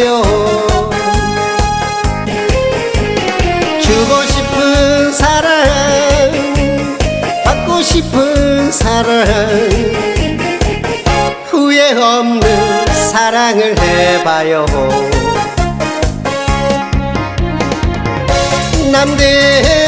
하세요. 주고 싶은 사랑 받고 싶은 사랑. 후회 없는 사랑을 해봐요. 남들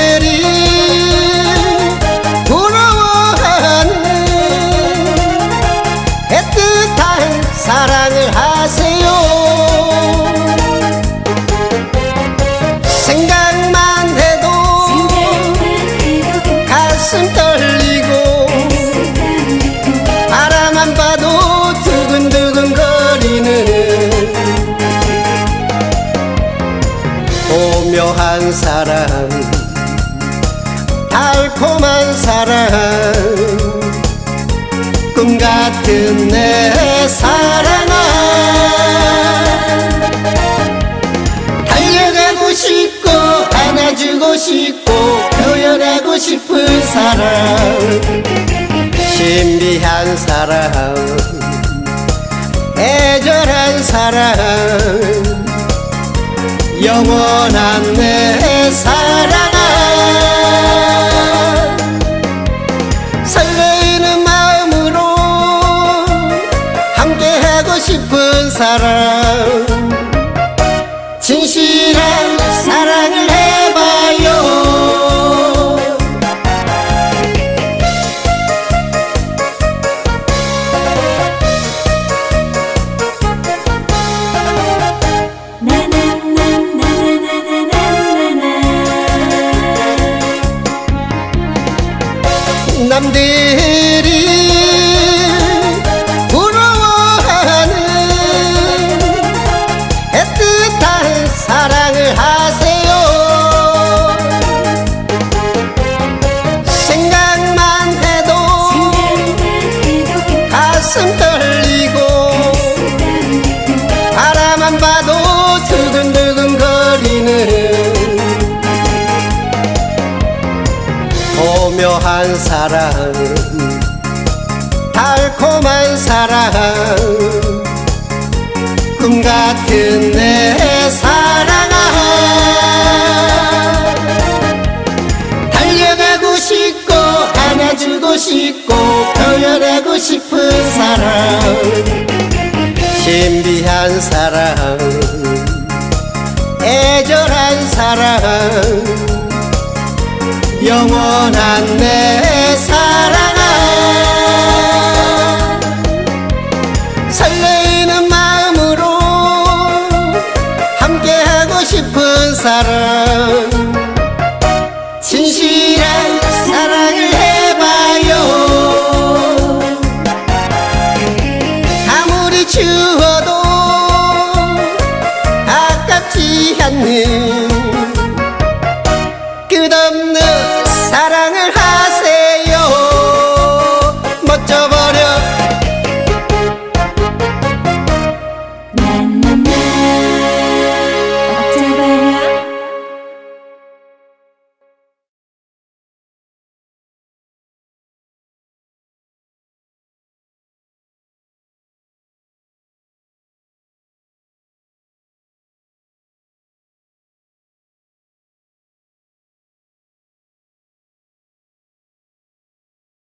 달콤한 사랑. 꿈 같은 내 사랑아. 달려가고 싶고 안아주고 싶고 표현하고 싶은 사랑. 신비한 사랑. 애절한 사랑. 영원한 내 사랑 사랑. 진실한 사랑을 해봐요. 남들 오묘한 사랑 달콤한 사랑 꿈 같은 내 사랑아 달려가고 싶고 안아주고 싶고 표현하고 싶은 사랑. 신비한 사랑 애절한 사랑 영원한 내 사랑아. 설레이는 마음으로 함께하고 싶은 사랑. 진실한 사랑을 해봐요. 아무리 추워도 아깝지 않는 끝없는